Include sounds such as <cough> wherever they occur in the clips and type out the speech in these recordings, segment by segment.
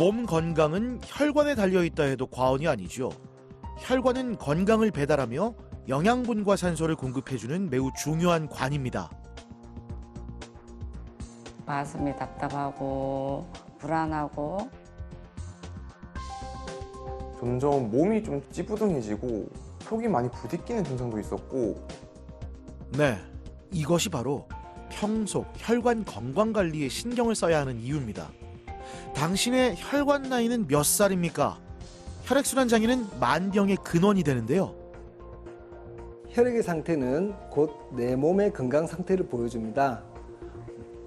몸 건강은 혈관에 달려 있다 해도 과언이 아니죠. 혈관은 건강을 배달하며 영양분과 산소를 공급해주는 매우 중요한 관입니다. 가슴이 답답하고 불안하고 점점 몸이 좀 찌뿌둥해지고 속이 많이 부딪히는 증상도 있었고 네, 이것이 바로 평소 혈관 건강 관리에 신경을 써야 하는 이유입니다. 당신의 혈관 나이는 몇 살입니까? 혈액순환 장애는 만병의 근원이 되는데요. 혈액의 상태는 곧 내 몸의 건강 상태를 보여줍니다.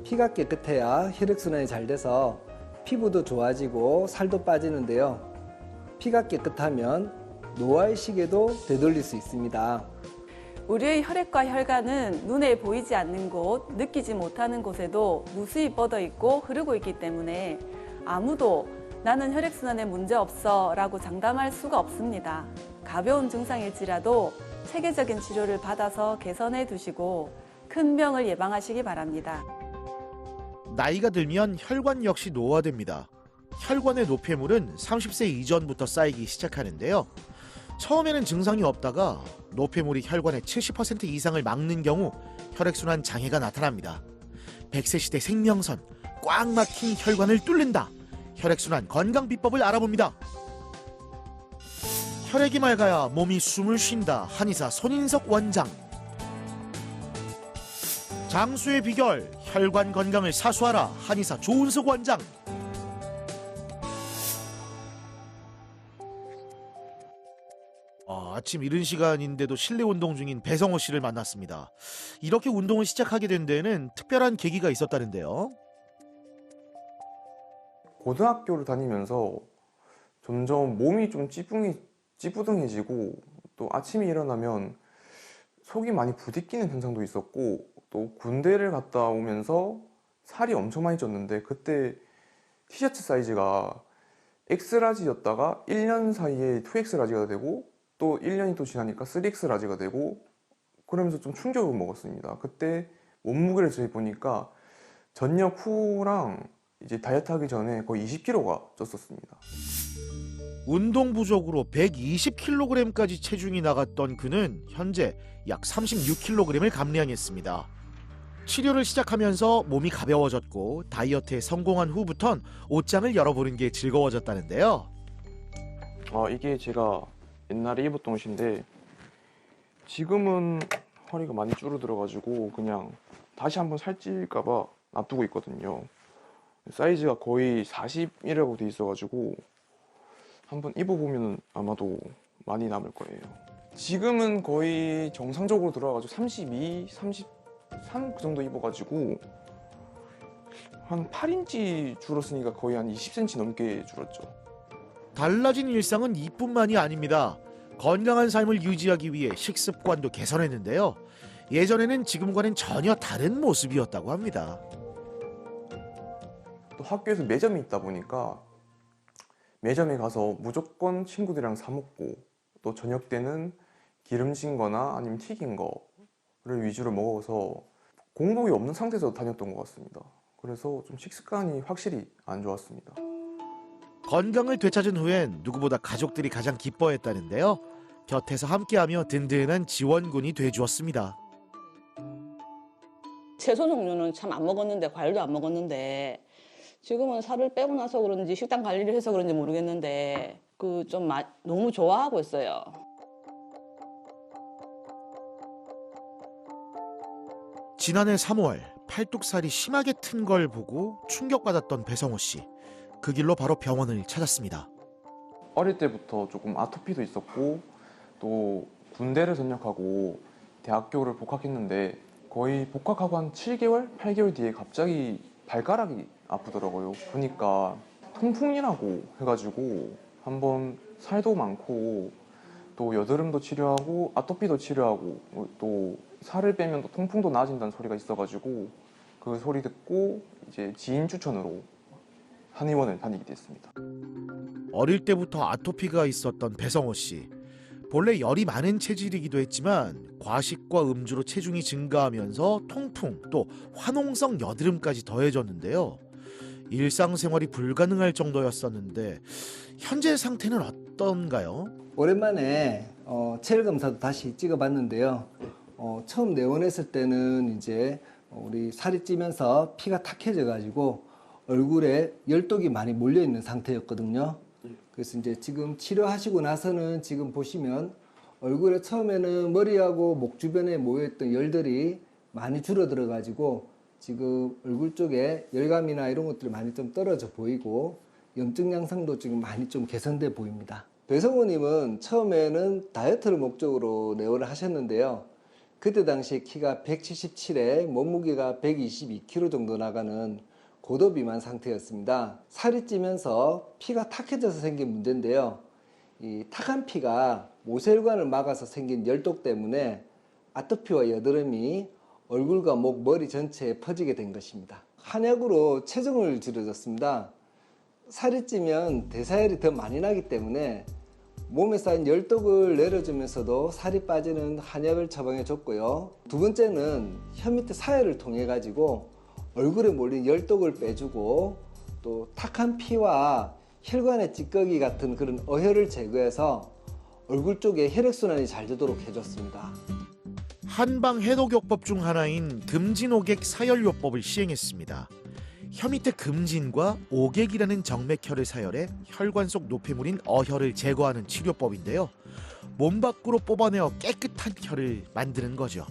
피가 깨끗해야 혈액순환이 잘 돼서 피부도 좋아지고 살도 빠지는데요. 피가 깨끗하면 노화의 시계도 되돌릴 수 있습니다. 우리의 혈액과 혈관은 눈에 보이지 않는 곳, 느끼지 못하는 곳에도 무수히 뻗어 있고 흐르고 있기 때문에 아무도 나는 혈액순환에 문제 없어 라고 장담할 수가 없습니다. 가벼운 증상일지라도 체계적인 치료를 받아서 개선해 두시고 큰 병을 예방하시기 바랍니다. 나이가 들면 혈관 역시 노화됩니다. 혈관의 노폐물은 30세 이전부터 쌓이기 시작하는데요. 처음에는 증상이 없다가 노폐물이 혈관의 70% 이상을 막는 경우 혈액순환 장애가 나타납니다. 100세 시대 생명선, 꽉 막힌 혈관을 뚫는다. 혈액순환 건강 비법을 알아봅니다. 혈액이 맑아야 몸이 숨을 쉰다. 한의사 손인석 원장. 장수의 비결, 혈관 건강을 사수하라. 한의사 조은석 원장. 아, 아침 이른 시간인데도 실내 운동 중인 배성호 씨를 만났습니다. 이렇게 운동을 시작하게 된 데에는 특별한 계기가 있었다는데요. 고등학교를 다니면서 점점 몸이 좀 찌뿌둥해, 찌뿌둥해지고 또 아침에 일어나면 속이 많이 부딪히는 현상도 있었고 또 군대를 갔다 오면서 살이 엄청 많이 쪘는데 그때 티셔츠 사이즈가 X라지였다가 1년 사이에 2X라지가 되고 또 1년이 또 지나니까 3X라지가 되고 그러면서 좀 충격을 먹었습니다. 그때 몸무게를 재보니까 전역 후랑 이제 다이어트 하기 전에 거의 20kg가 쪘었습니다. 운동 부족으로 120kg까지 체중이 나갔던 그는 현재 약 36kg을 감량했습니다. 치료를 시작하면서 몸이 가벼워졌고 다이어트에 성공한 후부턴 옷장을 열어보는 게 즐거워졌다는데요. 아 이게 제가 옛날에 입었던 옷인데 지금은 허리가 많이 줄어들어가지고 그냥 다시 한번 살찔까봐 놔두고 있거든요. 사이즈가 거의 41이라고 돼 있어가지고 한번 입어보면 아마도 많이 남을 거예요. 지금은 거의 정상적으로 들어가가지고 32, 33 그 정도 입어가지고 한 8인치 줄었으니까 거의 한 20cm 넘게 줄었죠. 달라진 일상은 이뿐만이 아닙니다. 건강한 삶을 유지하기 위해 식습관도 개선했는데요. 예전에는 지금과는 전혀 다른 모습이었다고 합니다. 또 학교에서 매점이 있다 보니까 매점에 가서 무조건 친구들이랑 사 먹고 또 저녁 때는 기름진 거나 아니면 튀긴 거를 위주로 먹어서 공복이 없는 상태에서 다녔던 것 같습니다. 그래서 좀 식습관이 확실히 안 좋았습니다. 건강을 되찾은 후엔 누구보다 가족들이 가장 기뻐했다는데요. 곁에서 함께하며 든든한 지원군이 돼주었습니다. 채소 종류는 참 안 먹었는데 과일도 안 먹었는데 지금은 살을 빼고 나서 그런지 식단 관리를 해서 그런지 모르겠는데 그 좀 너무 좋아하고 있어요. 지난해 3월 팔뚝살이 심하게 튼 걸 보고 충격받았던 배성호 씨. 그 길로 바로 병원을 찾았습니다. 어릴 때부터 조금 아토피도 있었고 또 군대를 전역하고 대학교를 복학했는데 거의 복학하고 한 7개월, 8개월 뒤에 갑자기 발가락이 아프더라고요. 보니까 통풍이라고 해가지고 한번 살도 많고 또 여드름도 치료하고 아토피도 치료하고 또 살을 빼면 또 통풍도 나아진다는 소리가 있어가지고 그 소리 듣고 이제 지인 추천으로 한의원을 다니게 됐습니다. 어릴 때부터 아토피가 있었던 배성호 씨. 본래 열이 많은 체질이기도 했지만 과식과 음주로 체중이 증가하면서 통풍 또 화농성 여드름까지 더해졌는데요. 일상생활이 불가능할 정도였었는데 현재 상태는 어떤가요? 오랜만에 어, 체열 검사도 다시 찍어봤는데요. 어, 처음 내원했을 때는 이제 우리 살이 찌면서 피가 탁해져 가지고 얼굴에 열독이 많이 몰려 있는 상태였거든요. 그래서 이제 지금 치료하시고 나서는 지금 보시면 얼굴에 처음에는 머리하고 목 주변에 모여있던 열들이 많이 줄어들어 가지고 지금 얼굴 쪽에 열감이나 이런 것들이 많이 좀 떨어져 보이고 염증 양상도 지금 많이 좀 개선돼 보입니다. 배성우님은 처음에는 다이어트를 목적으로 내원을 하셨는데요. 그때 당시에 키가 177에 몸무게가 122kg 정도 나가는 고도 비만 상태였습니다. 살이 찌면서 피가 탁해져서 생긴 문제인데요. 이 탁한 피가 모세혈관을 막아서 생긴 열독 때문에 아토피와 여드름이 얼굴과 목, 머리 전체에 퍼지게 된 것입니다. 한약으로 체중을 줄여줬습니다. 살이 찌면 대사열이 더 많이 나기 때문에 몸에 쌓인 열독을 내려주면서도 살이 빠지는 한약을 처방해 줬고요. 두 번째는 혀 밑에 사혈을 통해 가지고 얼굴에 몰린 열독을 빼주고 또 탁한 피와 혈관의 찌꺼기 같은 그런 어혈을 제거해서 얼굴 쪽에 혈액순환이 잘 되도록 해줬습니다. 한방 해독요법 중 하나인 금진오객 사열요법을 시행했습니다. 혀 밑에 금진과 오객이라는 정맥혈을 사열해 혈관 속 노폐물인 어혈을 제거하는 치료법인데요. 몸 밖으로 뽑아내어 깨끗한 혈을 만드는 거죠.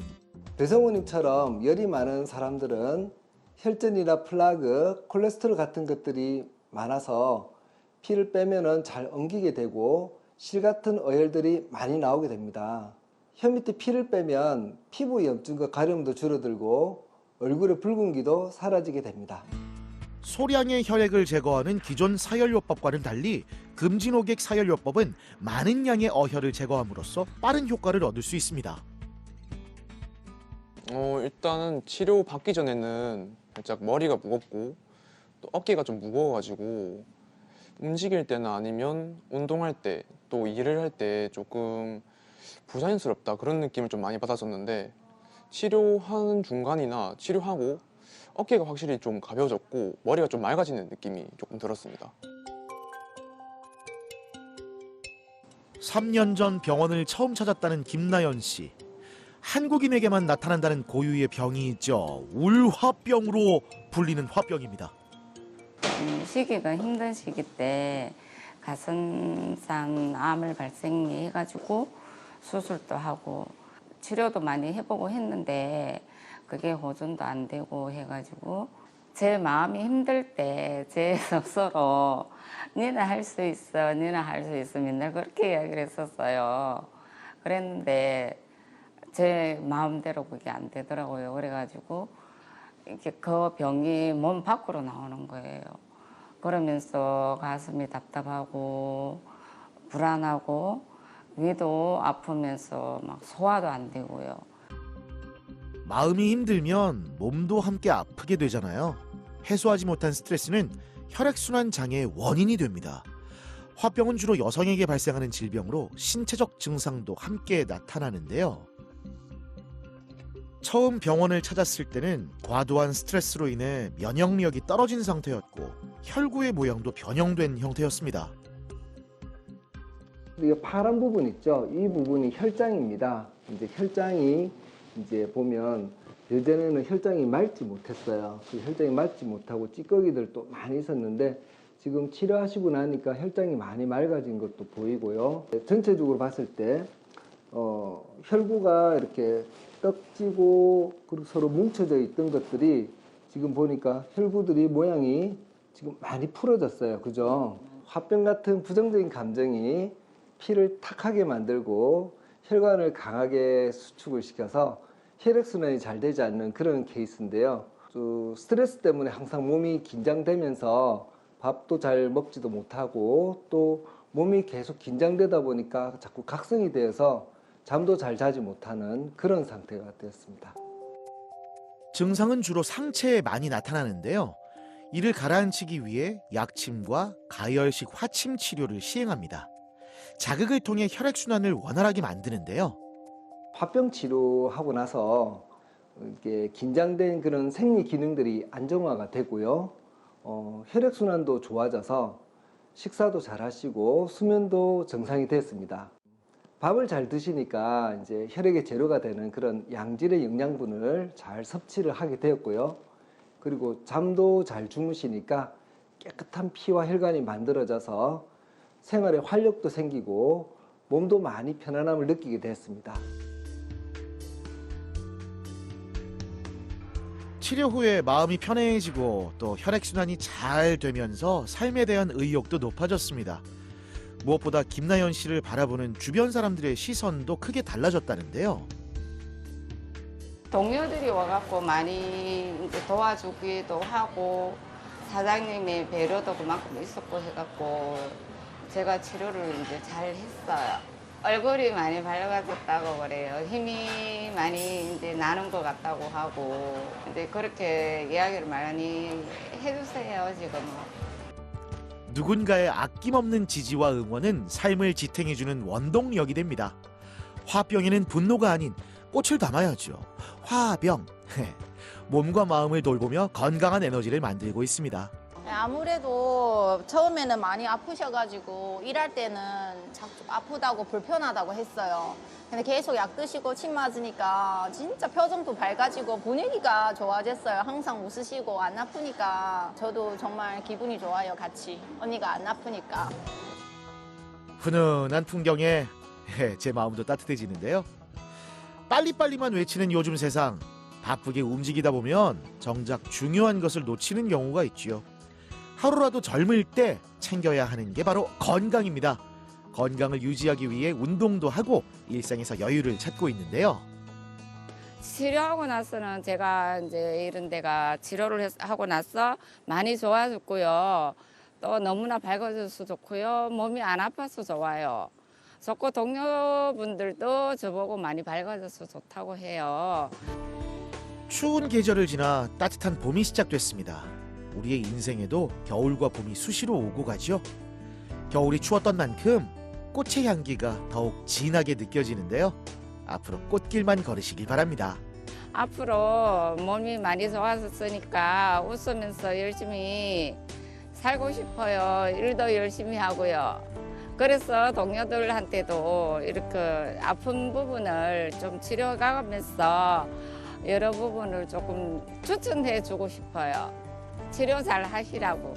배성우님처럼 열이 많은 사람들은 혈전이나 플라그, 콜레스테롤 같은 것들이 많아서 피를 빼면은 잘 엉기게 되고 실 같은 어혈들이 많이 나오게 됩니다. 혀 밑에 피를 빼면 피부 염증과 가려움도 줄어들고 얼굴의 붉은기도 사라지게 됩니다. 소량의 혈액을 제거하는 기존 사열요법과는 달리 금진오객 사열요법은 많은 양의 어혈을 제거함으로써 빠른 효과를 얻을 수 있습니다. 어, 일단은 치료 받기 전에는 살짝 머리가 무겁고 또 어깨가 좀 무거워가지고 움직일 때나 아니면 운동할 때 또 일을 할 때 조금 부자연스럽다 그런 느낌을 좀 많이 받았었는데 치료하는 중간이나 치료하고 어깨가 확실히 좀 가벼워졌고 머리가 좀 맑아지는 느낌이 조금 들었습니다. 3년 전 병원을 처음 찾았다는 김나연 씨. 한국인에게만 나타난다는 고유의 병이 있죠. 울화병으로 불리는 화병입니다. 음, 시기가 힘든 시기 때 가슴상 암을 발생해가지고 수술도 하고 치료도 많이 해보고 했는데 그게 호전도 안 되고 해가지고 제 마음이 힘들 때 제 스스로 <laughs> 니는 할 수 있어, 니는 할 수 있어 맨날 그렇게 이야기를 했었어요. 그랬는데 제 마음대로 그게 안 되더라고요. 그래가지고 이렇게 그 병이 몸 밖으로 나오는 거예요. 그러면서 가슴이 답답하고 불안하고 위도 아프면서 막 소화도 안 되고요. 마음이 힘들면 몸도 함께 아프게 되잖아요. 해소하지 못한 스트레스는 혈액순환 장애의 원인이 됩니다. 화병은 주로 여성에게 발생하는 질병으로 신체적 증상도 함께 나타나는데요. 처음 병원을 찾았을 때는 과도한 스트레스로 인해 면역력이 떨어진 상태였고 혈구의 모양도 변형된 형태였습니다. 이 파란 부분 있죠? 이 부분이 혈장입니다. 이제 혈장이 이제 보면 예전에는 혈장이 맑지 못했어요. 그 혈장이 맑지 못하고 찌꺼기들도 많이 있었는데 지금 치료하시고 나니까 혈장이 많이 맑아진 것도 보이고요. 전체적으로 봤을 때 어, 혈구가 이렇게 떡지고 그리고 서로 뭉쳐져 있던 것들이 지금 보니까 혈구들이 모양이 지금 많이 풀어졌어요. 그죠? 화병 같은 부정적인 감정이 피를 탁하게 만들고 혈관을 강하게 수축을 시켜서 혈액순환이 잘 되지 않는 그런 케이스인데요. 또 스트레스 때문에 항상 몸이 긴장되면서 밥도 잘 먹지도 못하고 또 몸이 계속 긴장되다 보니까 자꾸 각성이 되어서 잠도 잘 자지 못하는 그런 상태가 되었습니다. 증상은 주로 상체에 많이 나타나는데요. 이를 가라앉히기 위해 약침과 가열식 화침 치료를 시행합니다. 자극을 통해 혈액순환을 원활하게 만드는데요. 화병 치료하고 나서 이게 긴장된 그런 생리 기능들이 안정화가 되고요. 어, 혈액순환도 좋아져서 식사도 잘 하시고 수면도 정상이 됐습니다. 밥을 잘 드시니까 이제 혈액의 재료가 되는 그런 양질의 영양분을 잘 섭취를 하게 되었고요. 그리고 잠도 잘 주무시니까 깨끗한 피와 혈관이 만들어져서 생활에 활력도 생기고 몸도 많이 편안함을 느끼게 됐습니다. 치료 후에 마음이 편해지고 또 혈액순환이 잘 되면서 삶에 대한 의욕도 높아졌습니다. 무엇보다 김나연 씨를 바라보는 주변 사람들의 시선도 크게 달라졌다는데요. 동료들이 와갖고 많이 도와주기도 하고 사장님의 배려도 그만큼 있었고 해갖고 제가 치료를 이제 잘 했어요. 얼굴이 많이 밝아졌다고 그래요. 힘이 많이 이제 나는 것 같다고 하고 이제 그렇게 이야기를 많이 해주세요 지금은. 누군가의 아낌없는 지지와 응원은 삶을 지탱해주는 원동력이 됩니다. 화병에는 분노가 아닌 꽃을 담아야죠. 화병. <laughs> 몸과 마음을 돌보며 건강한 에너지를 만들고 있습니다. 네, 아무래도 처음에는 많이 아프셔가지고 일할 때는 자꾸 좀 아프다고 불편하다고 했어요. 근데 계속 약 드시고 침 맞으니까 진짜 표정도 밝아지고 분위기가 좋아졌어요. 항상 웃으시고 안 아프니까 저도 정말 기분이 좋아요. 같이 언니가 안 아프니까. 훈훈한 풍경에 제 마음도 따뜻해지는데요. 빨리빨리만 외치는 요즘 세상. 바쁘게 움직이다 보면 정작 중요한 것을 놓치는 경우가 있지요. 하루라도 젊을 때 챙겨야 하는 게 바로 건강입니다. 건강을 유지하기 위해 운동도 하고 일상에서 여유를 찾고 있는데요. 치료하고 나서는 제가 이제 이런 데가 치료를 해서- 하고 나서 많이 좋아졌고요. 또 너무나 밝아져서 좋고요. 몸이 안 아파서 좋아요. 좋고 동료분들도 저보고 많이 밝아져서 좋다고 해요. 추운 계절을 지나 따뜻한 봄이 시작됐습니다. 우리의 인생에도 겨울과 봄이 수시로 오고 가죠. 겨울이 추웠던 만큼 꽃의 향기가 더욱 진하게 느껴지는데요. 앞으로 꽃길만 걸으시길 바랍니다. 앞으로 몸이 많이 좋아졌으니까 웃으면서 열심히 살고 싶어요. 일도 열심히 하고요. 그래서 동료들한테도 이렇게 아픈 부분을 좀 치료가면서 여러 부분을 조금 추천해 주고 싶어요. 치료 잘 하시라고.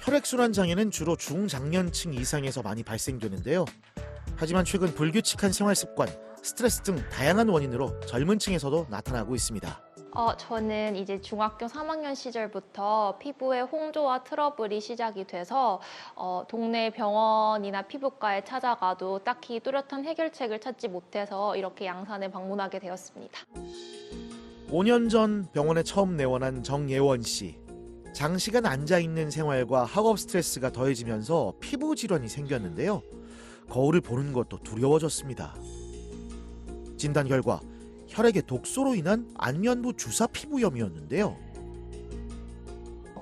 혈액순환 장애는 주로 중장년층 이상에서 많이 발생되는데요. 하지만 최근 불규칙한 생활 습관, 스트레스 등 다양한 원인으로 젊은 층에서도 나타나고 있습니다. 어, 저는 이제 중학교 3학년 시절부터 피부에 홍조와 트러블이 시작이 돼서 어, 동네 병원이나 피부과에 찾아가도 딱히 뚜렷한 해결책을 찾지 못해서 이렇게 양산에 방문하게 되었습니다. 5년 전 병원에 처음 내원한 정예원 씨. 장시간 앉아 있는 생활과 학업 스트레스가 더해지면서 피부 질환이 생겼는데요. 거울을 보는 것도 두려워졌습니다. 진단 결과 혈액의 독소로 인한 안면부 주사 피부염이었는데요.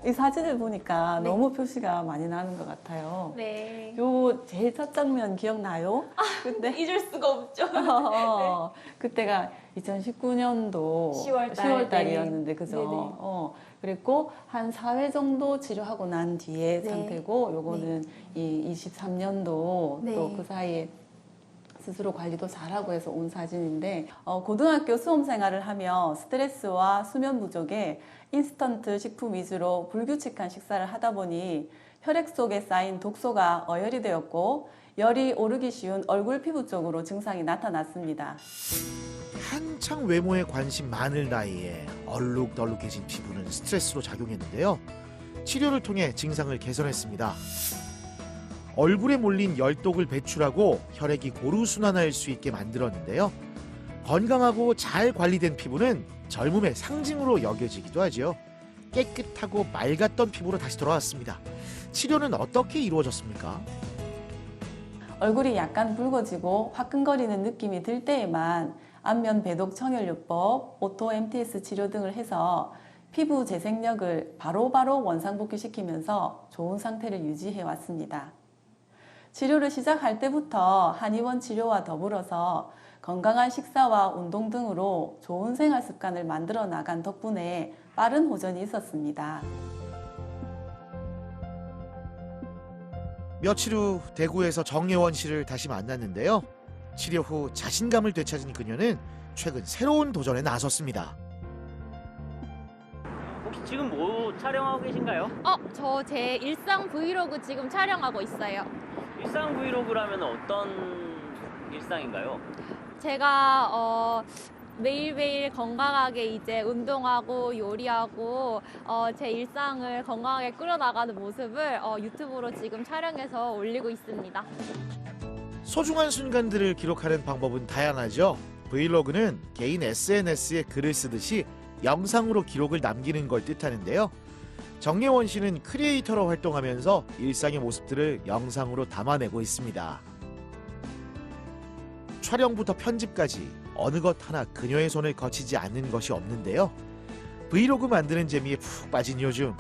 이 사진을 보니까 네. 너무 표시가 많이 나는 것 같아요. 네. 요 제일 첫 장면 기억나요? 그때 <laughs> 잊을 수가 없죠. <laughs> 어, 그때가 2019년도 10월 달, 달이었는데 그죠? 네 네. 어, 그리고 한 4회 정도 치료하고 난 뒤에 네. 상태고 요거는 이 23년도 네. 또그 사이에 스스로 관리도 잘하고 해서 온 사진인데 어, 고등학교 수험 생활을 하며 스트레스와 수면 부족에 인스턴트 식품 위주로 불규칙한 식사를 하다 보니 혈액 속에 쌓인 독소가 어혈이 되었고 열이 오르기 쉬운 얼굴 피부 쪽으로 증상이 나타났습니다. 한창 외모에 관심 많을 나이에 얼룩덜룩해진 피부는 스트레스로 작용했는데요. 치료를 통해 증상을 개선했습니다. 얼굴에 몰린 열독을 배출하고 혈액이 고루 순환할 수 있게 만들었는데요. 건강하고 잘 관리된 피부는 젊음의 상징으로 여겨지기도 하죠. 깨끗하고 맑았던 피부로 다시 돌아왔습니다. 치료는 어떻게 이루어졌습니까? 얼굴이 약간 붉어지고 화끈거리는 느낌이 들 때에만 안면 배독 청혈요법, 오토 MTS 치료 등을 해서 피부 재생력을 바로바로 원상복귀시키면서 좋은 상태를 유지해 왔습니다. 치료를 시작할 때부터 한의원 치료와 더불어서 건강한 식사와 운동 등으로 좋은 생활 습관을 만들어 나간 덕분에 빠른 호전이 있었습니다. 며칠 후 대구에서 정예원 씨를 다시 만났는데요. 치료 후 자신감을 되찾은 그녀는 최근 새로운 도전에 나섰습니다. 혹시 지금 뭐 촬영하고 계신가요? 어, 저 제 일상 브이로그 지금 촬영하고 있어요. 일상 브이로그라면 어떤 일상인가요? 제가 어, 매일매일 건강하게 이제 운동하고 요리하고 어, 제 일상을 건강하게 끌어나가는 모습을 어, 유튜브로 지금 촬영해서 올리고 있습니다. 소중한 순간들을 기록하는 방법은 다양하죠. 브이로그는 개인 SNS에 글을 쓰듯이 영상으로 기록을 남기는 걸 뜻하는데요. 정예원 씨는 크리에이터로 활동하면서 일상의 모습들을 영상으로 담아내고 있습니다. 촬영부터 편집까지 어느 것 하나 그녀의 손을 거치지 않는 것이 없는데요. 브이로그 만드는 재미에 푹 빠진 요즘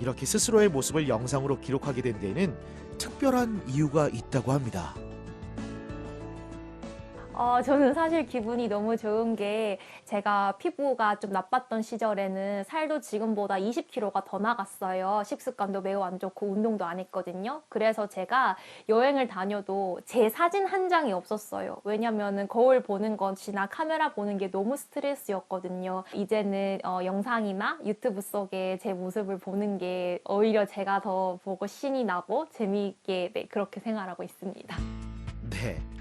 이렇게 스스로의 모습을 영상으로 기록하게 된 데에는 특별한 이유가 있다고 합니다. 어, 저는 사실 기분이 너무 좋은 게 제가 피부가 좀 나빴던 시절에는 살도 지금보다 20kg가 더 나갔어요. 식습관도 매우 안 좋고 운동도 안 했거든요. 그래서 제가 여행을 다녀도 제 사진 한 장이 없었어요. 왜냐면은 거울 보는 것이나 카메라 보는 게 너무 스트레스였거든요. 이제는 어, 영상이나 유튜브 속에 제 모습을 보는 게 오히려 제가 더 보고 신이 나고 재미있게 네, 그렇게 생활하고 있습니다. 네.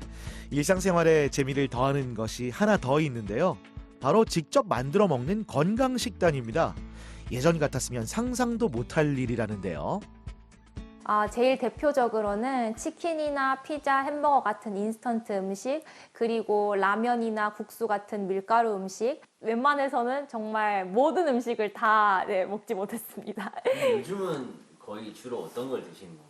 일상생활에 재미를 더하는 것이 하나 더 있는데요. 바로 직접 만들어 먹는 건강 식단입니다. 예전 같았으면 상상도 못할 일이라는데요. 아, 제일 대표적으로는 치킨이나 피자, 햄버거 같은 인스턴트 음식, 그리고 라면이나 국수 같은 밀가루 음식, 웬만해서는 정말 모든 음식을 다 네, 먹지 못했습니다. 요즘은 거의 주로 어떤 걸 드시는 건가요?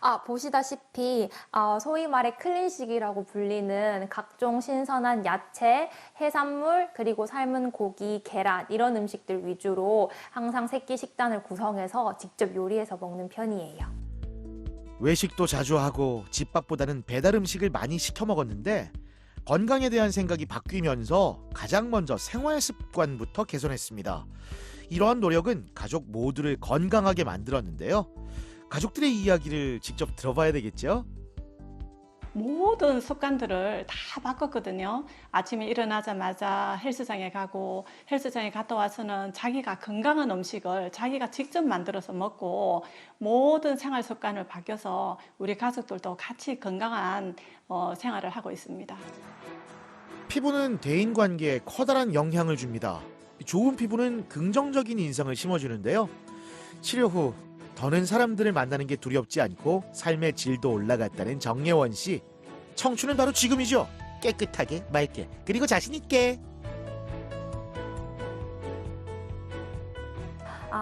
아, 보시다시피 어, 소위 말해 클린식이라고 불리는 각종 신선한 야채, 해산물, 그리고 삶은 고기, 계란 이런 음식들 위주로 항상 새끼 식단을 구성해서 직접 요리해서 먹는 편이에요. 외식도 자주 하고 집밥보다는 배달 음식을 많이 시켜 먹었는데 건강에 대한 생각이 바뀌면서 가장 먼저 생활 습관부터 개선했습니다. 이러한 노력은 가족 모두를 건강하게 만들었는데요. 가족들의 이야기를 직접 들어봐야 되겠죠? 모든 습관들을 다 바꿨거든요. 아침에 일어나자마자 헬스장에 가고 헬스장에 갔다 와서는 자기가 건강한 음식을 자기가 직접 만들어서 먹고 모든 생활 습관을 바뀌어서 우리 가족들도 같이 건강한 어, 생활을 하고 있습니다. 피부는 대인 관계에 커다란 영향을 줍니다. 좋은 피부는 긍정적인 인상을 심어주는데요. 치료 후 더는 사람들을 만나는 게 두렵지 않고 삶의 질도 올라갔다는 정예원 씨. 청춘은 바로 지금이죠. 깨끗하게, 맑게, 그리고 자신 있게.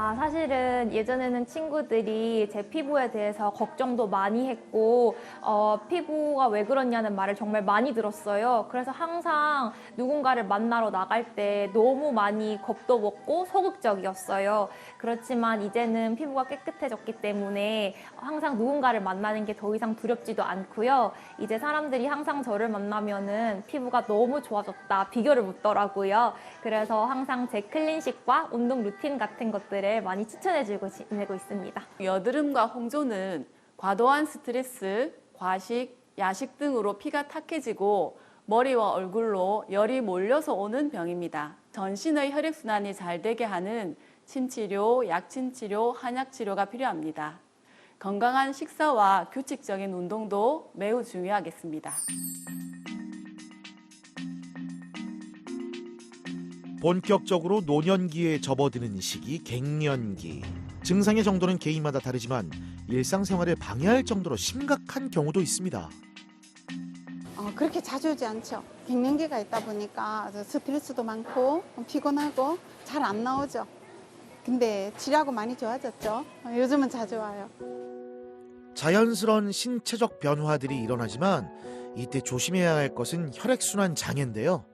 아, 사실은 예전에는 친구들이 제 피부에 대해서 걱정도 많이 했고, 어, 피부가 왜 그러냐는 말을 정말 많이 들었어요. 그래서 항상 누군가를 만나러 나갈 때 너무 많이 겁도 먹고 소극적이었어요. 그렇지만 이제는 피부가 깨끗해졌기 때문에 항상 누군가를 만나는 게 더 이상 두렵지도 않고요. 이제 사람들이 항상 저를 만나면은 피부가 너무 좋아졌다, 비결을 묻더라고요. 그래서 항상 제 클린식과 운동 루틴 같은 것들을 많이 추천해주고 지내고 있습니다. 여드름과 홍조는 과도한 스트레스, 과식, 야식 등으로 피가 탁해지고 머리와 얼굴로 열이 몰려서 오는 병입니다. 전신의 혈액순환이 잘 되게 하는 침치료, 약침치료, 한약치료가 필요합니다. 건강한 식사와 규칙적인 운동도 매우 중요하겠습니다. 본격적으로 노년기에 접어드는 시기 갱년기. 증상의 정도는 개인마다 다르지만 일상생활을 방해할 정도로 심각한 경우도 있습니다. 어, 그렇게 자주 오지 않죠. 갱년기가 있다 보니까 스트레스도 많고 피곤하고 잘 안 나오죠. 근데 치료하고 많이 좋아졌죠. 어, 요즘은 자주 와요. 자연스러운 신체적 변화들이 일어나지만 이때 조심해야 할 것은 혈액순환 장애인데요.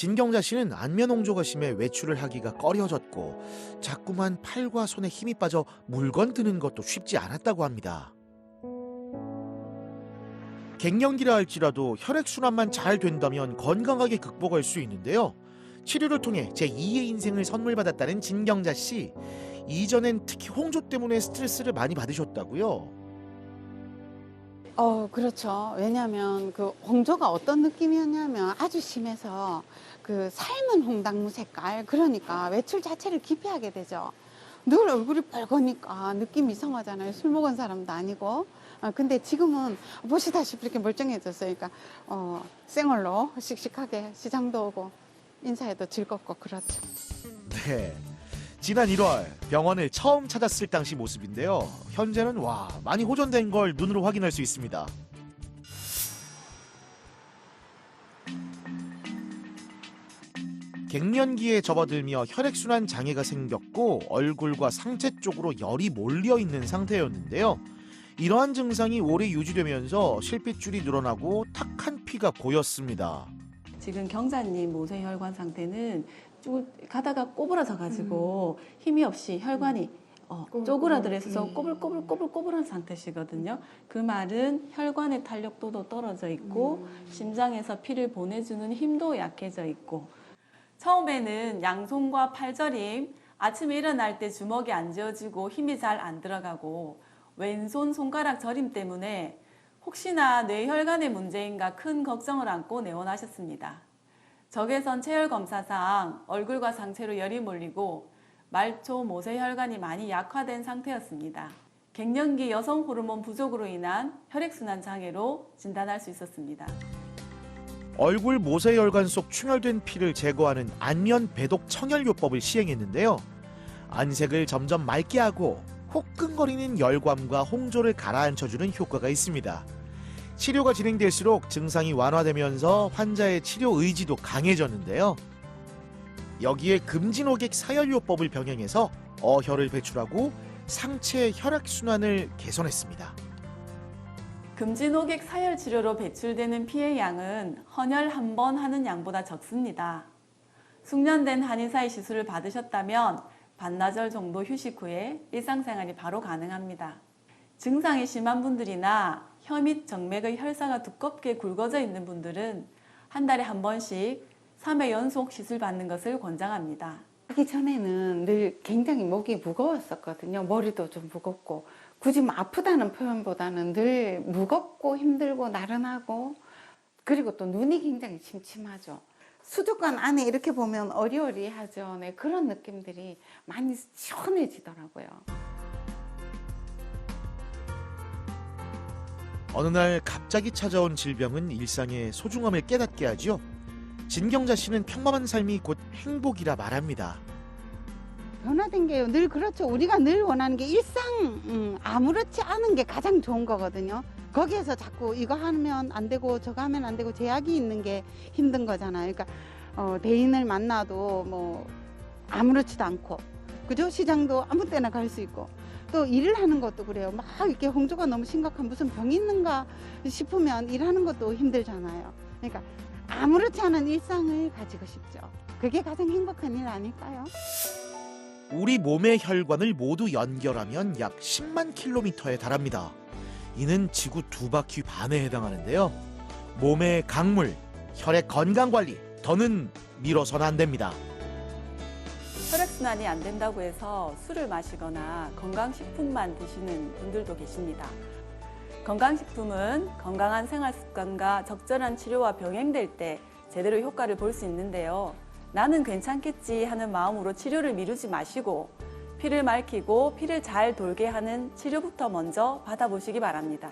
진경자 씨는 안면 홍조가 심해 외출을 하기가 꺼려졌고 자꾸만 팔과 손에 힘이 빠져 물건 드는 것도 쉽지 않았다고 합니다. 갱년기라 할지라도 혈액순환만 잘 된다면 건강하게 극복할 수 있는데요. 치료를 통해 제2의 인생을 선물 받았다는 진경자 씨. 이전엔 특히 홍조 때문에 스트레스를 많이 받으셨다고요. 어, 그렇죠. 왜냐하면 그 홍조가 어떤 느낌이었냐면 아주 심해서 그 삶은 홍당무 색깔 그러니까 외출 자체를 기피하게 되죠. 늘 얼굴이 빨거니까 느낌이 이상하잖아요. 술 먹은 사람도 아니고. 아, 근데 지금은 보시다시피 이렇게 멀쩡해졌어요. 그러니까 어, 생얼로 씩씩하게 시장도 오고 인사해도 즐겁고 그렇죠. 네. 지난 1월 병원을 처음 찾았을 당시 모습인데요. 현재는 와 많이 호전된 걸 눈으로 확인할 수 있습니다. 갱년기에 접어들며 혈액순환 장애가 생겼고 얼굴과 상체 쪽으로 열이 몰려 있는 상태였는데요. 이러한 증상이 오래 유지되면서 실핏줄이 늘어나고 탁한 피가 보였습니다. 지금 경자님 모세혈관 상태는 쭉 가다가 꼬부라져 가지고 힘이 없이 혈관이 어, 쪼그라들어서 꼬불꼬불 꼬불꼬불한 상태시거든요. 그 말은 혈관의 탄력도도 떨어져 있고 심장에서 피를 보내주는 힘도 약해져 있고 처음에는 양손과 팔저림, 아침에 일어날 때 주먹이 안 쥐어지고 힘이 잘 안 들어가고 왼손 손가락 저림 때문에 혹시나 뇌혈관의 문제인가 큰 걱정을 안고 내원하셨습니다. 적외선 체열 검사상 얼굴과 상체로 열이 몰리고 말초 모세혈관이 많이 약화된 상태였습니다. 갱년기 여성 호르몬 부족으로 인한 혈액순환 장애로 진단할 수 있었습니다. 얼굴 모세혈관 속 충혈된 피를 제거하는 안면 배독 청혈요법을 시행했는데요. 안색을 점점 맑게 하고 후끈거리는 열감과 홍조를 가라앉혀주는 효과가 있습니다. 치료가 진행될수록 증상이 완화되면서 환자의 치료 의지도 강해졌는데요. 여기에 금진호객 사혈요법을 병행해서 어혈을 배출하고 상체 혈액순환을 개선했습니다. 금진호객 사열 치료로 배출되는 피의 양은 헌혈 한 번 하는 양보다 적습니다. 숙련된 한의사의 시술을 받으셨다면 반나절 정도 휴식 후에 일상생활이 바로 가능합니다. 증상이 심한 분들이나 혀및 정맥의 혈사가 두껍게 굵어져 있는 분들은 한 달에 한 번씩 3회 연속 시술 받는 것을 권장합니다. 하기 전에는 늘 굉장히 목이 무거웠었거든요. 머리도 좀 무겁고 굳이 뭐 아프다는 표현보다는 늘 무겁고 힘들고 나른하고 그리고 또 눈이 굉장히 침침하죠. 수족관 안에 이렇게 보면 어리어리하죠. 네, 그런 느낌들이 많이 시원해지더라고요. 어느 날 갑자기 찾아온 질병은 일상의 소중함을 깨닫게 하죠. 진경자 씨는 평범한 삶이 곧 행복이라 말합니다. 변화된 게요. 늘 그렇죠. 우리가 늘 원하는 게 일상 음, 아무렇지 않은 게 가장 좋은 거거든요. 거기에서 자꾸 이거 하면 안 되고 저거 하면 안 되고 제약이 있는 게 힘든 거잖아요. 그러니까 어, 대인을 만나도 뭐 아무렇지도 않고 그죠? 시장도 아무 때나 갈 수 있고 또 일을 하는 것도 그래요. 막 이렇게 홍조가 너무 심각한 무슨 병이 있는가 싶으면 일하는 것도 힘들잖아요. 그러니까 아무렇지 않은 일상을 가지고 싶죠. 그게 가장 행복한 일 아닐까요? 우리 몸의 혈관을 모두 연결하면 약 10만 킬로미터에 달합니다. 이는 지구 두 바퀴 반에 해당하는데요. 몸의 강물, 혈액 건강 관리, 더는 미뤄서는 안 됩니다. 혈액순환이 안 된다고 해서 술을 마시거나 건강식품만 드시는 분들도 계십니다. 건강식품은 건강한 생활 습관과 적절한 치료와 병행될 때 제대로 효과를 볼 수 있는데요. 나는 괜찮겠지 하는 마음으로 치료를 미루지 마시고 피를 맑히고 피를 잘 돌게 하는 치료부터 먼저 받아보시기 바랍니다.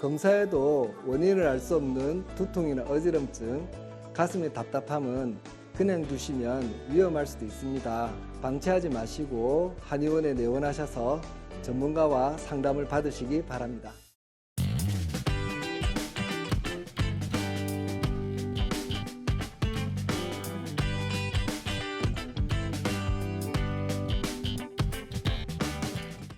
검사에도 원인을 알 수 없는 두통이나 어지럼증, 가슴의 답답함은 그냥 두시면 위험할 수도 있습니다. 방치하지 마시고 한의원에 내원하셔서 전문가와 상담을 받으시기 바랍니다.